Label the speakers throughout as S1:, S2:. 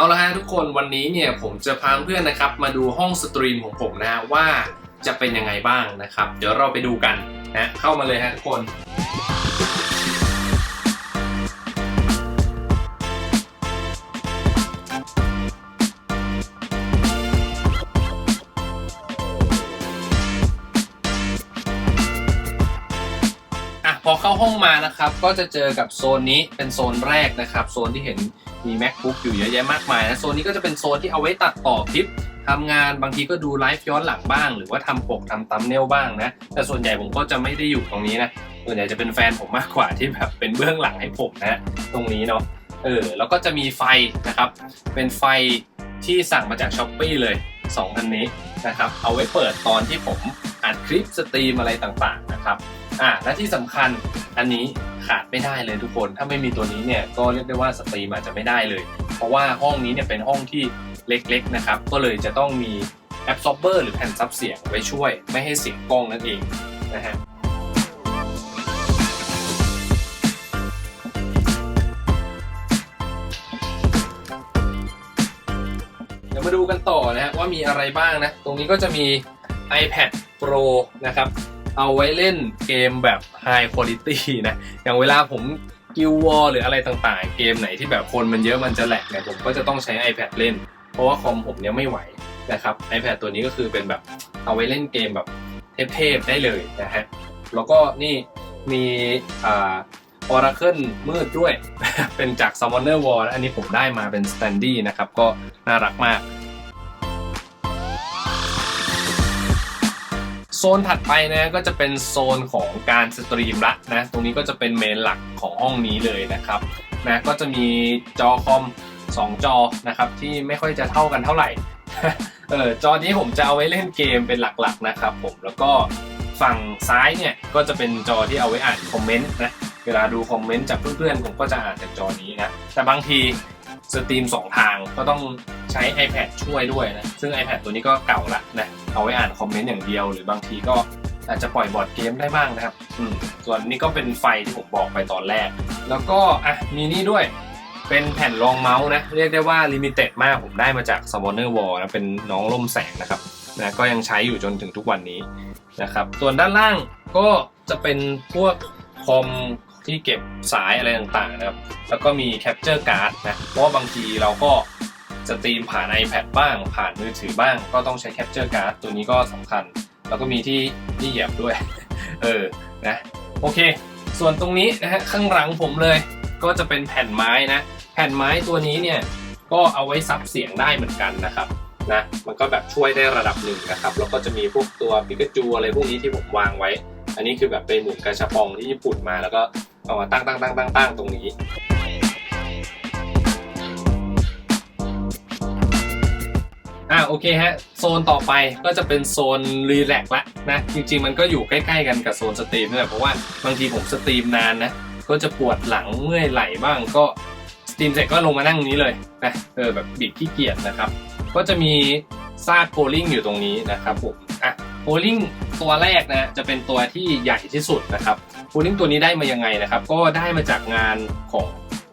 S1: เอาละฮะทุกคนวันนี้เนี่ยผมจะพาเพื่อนนะครับมาดูห้องสตรีมของผมนะว่าจะเป็นยังไงบ้างนะครับ เดี๋ยวเราไปดูกันนะเข้ามาเลยฮะทุกคนอะพอเข้าห้องมานะครับก็จะเจอกับโซนนี้เป็นโซนแรกนะครับ โซนที่เห็น มี macbook อยู่เยอะแยะมากมายนะโซนนี้ก็จะเป็นโซนที่เอาไว้ตัดต่อคลิปทำงานบางทีก็ดูไลฟ์ย้อนหลังบ้าง หรือว่าทำปกทำตัมเนลบ้างนะ แต่ส่วนใหญ่ผมก็จะไม่ได้อยู่ตรงนี้นะส่วนใหญ่จะเป็นแฟนผมมากกว่าที่แบบเป็นเบื้องหลังให้ผมนะ ตรงนี้เนาะเออแล้วก็จะมีไฟนะครับ เป็นไฟที่สั่งมาจากช้อปปีเลย2อันนี้นะครับ เอาไว้เปิดตอนที่ผมอัดคลิปสตรีมอะไรต่างๆนะครับ อ่าและที่สำคัญอันนี้ขาดไม่ได้เลยทุกคน ถ้าไม่มีตัวนี้เนี่ยก็เรียกได้ว่าสตรีมอาจจะไม่ได้เลย เพราะว่าห้องนี้เนี่ยเป็นห้องที่เล็กๆนะครับ ก็เลยจะต้องมีแอ b ซอ r เบอร์หรือแผ่นซับเสียงไว้ช่วย ไม่ให้เสียงกล้องนั่นเองนะฮะเดี๋ยวมาดูกันต่อนะฮะว่ามีอะไรบ้างนะ ตรงนี้ก็จะมี iPad Pro นะครับ เอาไว้เล่นเกมแบบ High Quality นะ อย่างเวลาผมกิววอลหรืออะไรต่างๆ เกมไหนที่แบบคนมันเยอะมันจะแหลกเนี่ยผมก็จะต้องใช้ iPad เล่น เพราะว่าคอมผมเนี่ยไม่ไหวนะครับ iPad ตัวนี้ก็คือเป็นแบบเอาไว้เล่นเกมแบบเทพๆได้เลยนะฮะ แล้วก็นี่มีอ่า Oracle มืดด้วย เป็นจาก Summoner War นอันนี้ผมได้มาเป็น Standy นะครับ ก็น่ารักมาก โซนถัดไปนะก็จะเป็นโซนของการสตรีมละนะตรงนี้ก็จะเป็นเมนหลักของห้องนี้เลยนะครับนะก็จะมีจอคอม 2 จอนะครับที่ไม่ค่อยจะเท่ากันเท่าไหร่เออจอนี้ผมจะเอาไว้เล่นเกมเป็นหลักๆนะครับผมแล้วก็ฝั่งซ้ายเนี่ยก็จะเป็นจอที่เอาไว้อ่านคอมเมนต์นะเวลาดูคอมเมนต์จากเพื่อนๆผมก็จะอ่านจากจอนี้นะแต่บางทีสตรีม 2 ทางก็ต้อง ใช้ iPad ช่วยด้วยนะ ซึ่ง iPad ตัวนี้ก็เก่าละนะ เอาไว้อ่านคอมเมนต์อย่างเดียว หรือบางทีก็อาจจะปล่อยบอร์ดเกมได้บ้างนะครับ อืม ส่วนนี้ก็เป็นไฟที่ผมบอกไปตอนแรก แล้วก็อะมีนี่ด้วย เป็นแผ่นรองเมาส์นะ เรียกได้ว่าลิมิเต็ดมาก ผมได้มาจาก s u m m o n e r War นะ เป็นน้องล่มแสงนะครับนะก็ยังใช้อยู่จนถึงทุกวันนี้นะครับ ส่วนด้านล่างก็จะเป็นพวกคอมที่เก็บสายอะไรต่างๆนะครับ แล้วก็มี Capture Card นะ เพราะบางทีเราก็ สตรีมผ่าน iPad บ้าง ผ่านมือถือบ้าง ก็ต้องใช้ Capture Card ตัวนี้ก็สำคัญ แล้วก็มีที่ที่เหยียบด้วย เออ นะ โอเค ส่วนตรงนี้นะฮะ ข้างหลังผมเลย ก็จะเป็นแผ่นไม้นะ แผ่นไม้ตัวนี้เนี่ย ก็เอาไว้ซับเสียงได้เหมือนกันนะครับ นะ มันก็แบบช่วยได้ระดับหนึ่งนะครับ แล้วก็จะมีพวกตัวปิกาจูอะไรพวกนี้ที่ผมวางไว้ อันนี้คือแบบไปหมุนกระชับปองที่ญี่ปุ่นมา แล้วก็เอามาตั้งตั้งตั้งตั้งตั้งตรงนี้ โอเคฮะ โซนต่อไปก็จะเป็นโซนรีแลกซ์ละนะ จริง ๆ มันก็อยู่ใกล้ๆกันกับโซนสตรีมนี่แหละเพราะว่าบางทีผมสตรีมนานนะ ก็จะปวดหลังเมื่อยไหล่บ้างก็สตรีมเสร็จก็ลงมานั่งนี้เลยนะเออแบบบิดขี้เกียจนะครับ ก็จะมีซากโพลิงอยู่ตรงนี้นะครับผมอะโพลิงตัวแรกนะจะเป็นตัวที่ใหญ่ที่สุดนะครับโพลิงตัวนี้ได้มายังไงนะครับ ก็ได้มาจากงานของ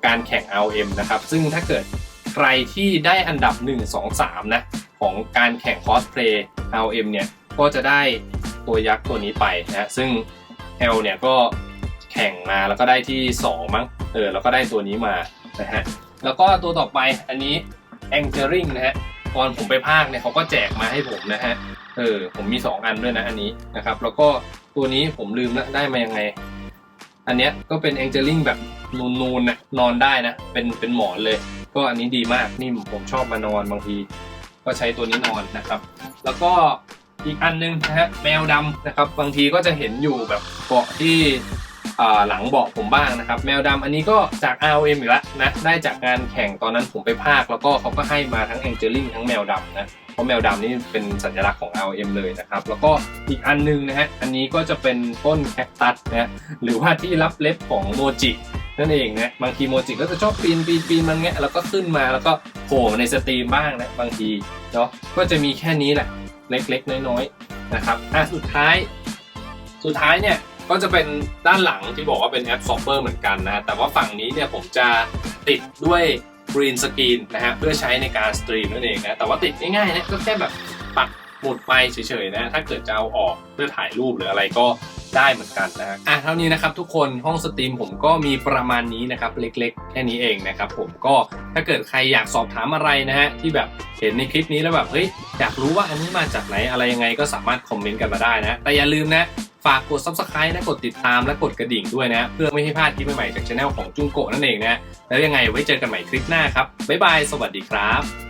S1: การแข่ง LM นะครับ ซึ่งถ้าเกิดใครที่ได้อันดับ 1 2 3 นะ ของการแข่งคอสเพลย์ LM เนี่ยก็จะได้ตัวยักษ์ตัวนี้ไปนะซึ่ง L เนี่ยก็แข่งมาแล้วก็ได้ที่ 2 มั้งเออแล้วก็ได้ตัวนี้มานะฮะแล้วก็ตัวต่อไปอันนี้ a n g e r i n g นะฮะตอนผมไปภาคเนี่ยเขาก็แจกมาให้ผมนะฮะเออผมมี 2 อันด้วยนะอันนี้นะครับแล้วก็ตัวนี้ผมลืมแล้วได้มายังไง อันเนี้ยก็เป็น a n g e r i n g แบบนูนๆนะนอนได้นะเป็นเป็นหมอนเลย ก็อันนี้ดีมากนิ่มผมชอบมานอนบางที ก็ใช้ตัวนี้นอนนะครับ แล้วก็อีกอันนึงนะฮะแมวดำนะครับ บางทีก็จะเห็นอยู่แบบเกาะที่หลังเบาะผมบ้างนะครับ แมวดำอันนี้ก็จาก ROM อีกแล้วนะได้จากงานแข่งตอนนั้นผมไปภาค แล้วก็เขาก็ให้มาทั้ง a n g e l i n g ทั้งแมวดำนะเพราะแมวดำนี่เป็นสัญลักษณ์ของ ROM เลยนะครับ แล้วก็อีกอันนึงนะฮะอันนี้ก็จะเป็นต้นแคคตัสนะฮะหรือว่าที่รับเล็บของโมจินั่นเองนะบางทีโมจิก็จะชอบปีนปีนปีนมันเงี้ยแล้วก็ขึ้นมาแล้วก็โผล่ในสตรีมบ้างนะบางที เนาะก็จะมีแค่นี้แหละเล็กๆ น้อยๆนะครับอะสุดท้าย สุดท้ายเนี่ยก็จะเป็นด้านหลังที่บอกว่าเป็นแอปซอฟเฟอร์เหมือนกันนะแต่ว่าฝั่งนี้เนี่ยผมจะติดด้วยกรีนสกรีนนะฮะเพื่อใช้ในการสตรีมนั่นเองนะแต่ว่าติดง่ายๆนะก็แค่แบบปักหมุดไปเฉยๆนะถ้าเกิดจะเอาออกเพื่อถ่ายรูปหรืออะไรก็ ได้เหมือนกันนะฮะอะเท่านี้นะครับทุกคนห้องสตรีมผมก็มีประมาณนี้นะครับเล็กๆ แค่นี้เองนะครับผมก็ถ้าเกิดใครอยากสอบถามอะไรนะฮะที่แบบเห็นในคลิปนี้แล้วแบบเฮ้ยอยากรู้ว่าอันนี้มาจากไหนอะไรยังไงก็สามารถคอมเมนต์กันมาได้นะ แต่อย่าลืมนะฝากกด subscribe นะกดติดตามและกดกระดิ่งด้วยนะ เพื่อไม่ให้พลาดคลิปใหม่ๆจากช anel ของจุงโกะนั่นเองนะ แล้วยังไงไว้เจอกันใหม่คลิปหน้าครับ บ๊ายบาย สวัสดีครับ